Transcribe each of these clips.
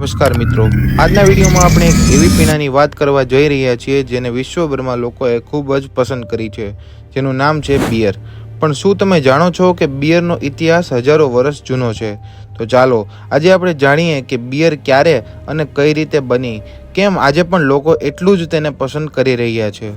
નમસ્કાર મિત્રો. આજના વિડીયોમાં આપણે એક એવી પીણાની વાત કરવા જઈ રહ્યા છીએ જેને વિશ્વભરમાં લોકોએ ખૂબ જ પસંદ કરી છે, જેનું નામ છે બિયર. પણ શું તમે જાણો છો કે બિયરનો ઇતિહાસ હજારો વર્ષ જૂનો છે? તો ચાલો, આજે આપણે જાણીએ કે બિયર ક્યારે અને કઈ રીતે બની. કેમ આજે પણ લોકો એટલું જ તેને પસંદ કરી રહ્યા છે?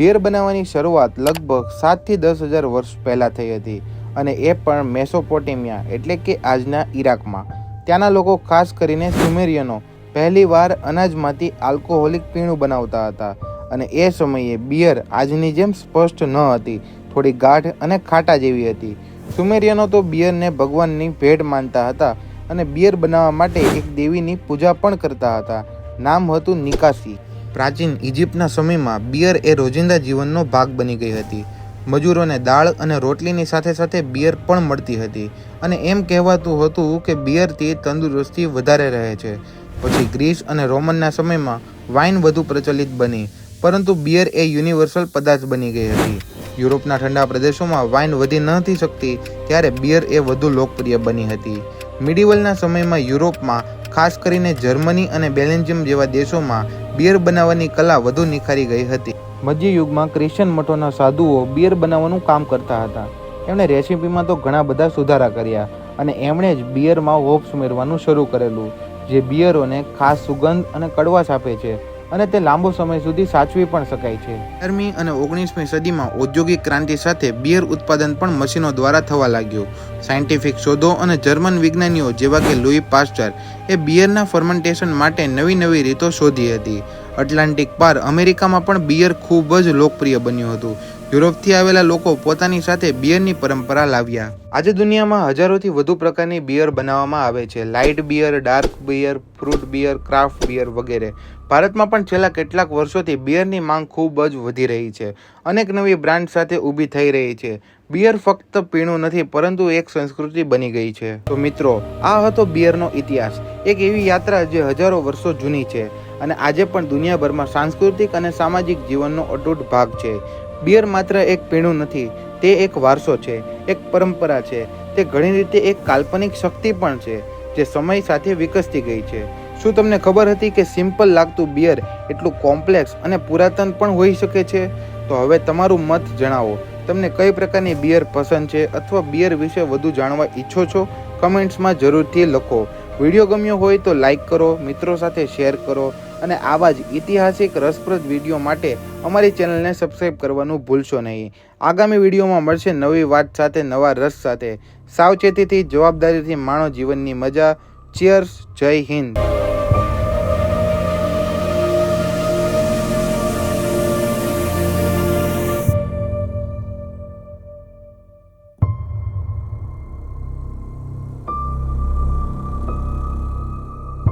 બિયર બનાવવાની શરૂઆત લગભગ સાતથી દસ હજાર વર્ષ પહેલાં થઈ હતી અને એ પણ મેસોપોટેમિયા એટલે કે આજના ઈરાકમાં ત્યાંના લોકો ખાસ કરીને સુમેરિયનો પહેલીવાર અનાજમાંથી આલ્કોહોલિક પીણું બનાવતા હતા અને એ સમયે બિયર આજની જેમ સ્પષ્ટ ન હતી, થોડી ગાઢ અને ખાટા જેવી હતી. સુમેરિયનો તો બિયરને ભગવાનની ભેટ માનતા હતા અને બિયર બનાવવા માટે એક દેવીની પૂજા પણ કરતા હતા. નામ હતું નિકાસી. પ્રાચીન ઇજિપ્તના સમયમાં બિયર એ રોજિંદા જીવનનો ભાગ બની ગઈ હતી. મજૂરોને દાળ અને રોટલીની સાથે સાથે બિયર પણ મળતી હતી અને એમ કહેવાતું હતું કે બિયરથી તંદુરસ્તી વધારે રહે છે. પછી ગ્રીસ અને રોમનના સમયમાં વાઇન વધુ પ્રચલિત બની, પરંતુ બિયર એ યુનિવર્સલ પદાર્થ બની ગઈ હતી. યુરોપના ઠંડા પ્રદેશોમાં વાઇન વધી નથી શકતી ત્યારે બિયર એ વધુ લોકપ્રિય બની હતી. મિડિવલના સમયમાં યુરોપમાં, ખાસ કરીને જર્મની અને બેલ્જિયમ જેવા દેશોમાં બિયર બનાવવાની કલા વધુ નિખારી ગઈ હતી. મધ્યયુગમાં ક્રિશ્ચન મઠોના સાધુઓ બિયર બનાવવાનું કામ કરતા હતા. એમણે રેસીપીમાં તો ઘણા બધા સુધારા કર્યા અને એમણે જ બિયરમાં હોપ્સ ઉમેરવાનું શરૂ કરેલું, જે બિયરોને ખાસ સુગંધ અને કડવાશ આપે છે. અને તે લાંબો સમય સુધી સાચવી પણ શકાય છે. અઢારમી અને ઓગણીસમી સદીમાં ઔદ્યોગિક ક્રાંતિ સાથે બિયર ઉત્પાદન પણ મશીનો દ્વારા થવા લાગ્યું. સાયન્ટિફિક શોધો અને જર્મન વિજ્ઞાનીઓ જેવા કે લુઈ પાસ્ચર એ બિયરના ફર્મેન્ટેશન માટે નવી નવી રીતો શોધી હતી. એટલાન્ટિક પાર અમેરિકામાં પણ બિયર ખૂબ જ લોકપ્રિય બન્યું હતું. યુરોપથી આવેલા લોકો પોતાની સાથે બિયરની પરંપરા લાવ્યા. આજે દુનિયામાં હજારોથી વધુ પ્રકારની બિયર બનાવવામાં આવે છે. Light beer, dark beer, fruit beer, craft beer વગેરે. ભારતમાં પણ છેલ્લા કેટલાક વર્ષોથી બિયરની માંગ ખૂબ જ વધી રહી છે. અનેક નવી બ્રાન્ડ સાથે ઊભી થઈ રહી છે. બિયર ફક્ત પીણું નથી, પરંતુ એક સંસ્કૃતિ બની ગઈ છે. તો મિત્રો, આ હતો બિયરનો ઇતિહાસ. એક એવી યાત્રા જે હજારો વર્ષો જૂની છે અને આજે પણ દુનિયાભરમાં સાંસ્કૃતિક અને સામાજિક જીવનનો અટૂટ ભાગ છે. બિયર માત્ર એક પીણું નથી, તે એક વારસો છે, એક પરંપરા છે, તે ઘણી રીતે એક કાલ્પનિક શક્તિ પણ છે, જે સમય સાથે વિકસતી ગઈ છે. શું તમને ખબર હતી કે સિમ્પલ લાગતું બિયર એટલું કોમ્પ્લેક્સ અને પુરાતન પણ હોઈ શકે છે? તો હવે તમારું મત જણાવો. તમને કઈ પ્રકારની બિયર પસંદ છે અથવા બિયર વિશે વધુ જાણવા ઈચ્છો છો? કમેન્ટ્સમાં જરૂરથી લખો. વીડિયો ગમ્યો હોય તો લાઈક કરો, મિત્રો સાથે શેર કરો અને આવા જ ઐતિહાસિક રસપ્રદ વીડિયો માટે અમારી ચેનલને સબસ્ક્રાઈબ કરવાનું ભૂલશો નહીં. આગામી વિડીયોમાં મળશે નવી વાત સાથે, નવા રસ સાથે. સાવચેતીથી, જવાબદારીથી માણો જીવનની મજા. ચિયર્સ જય હિન્દ.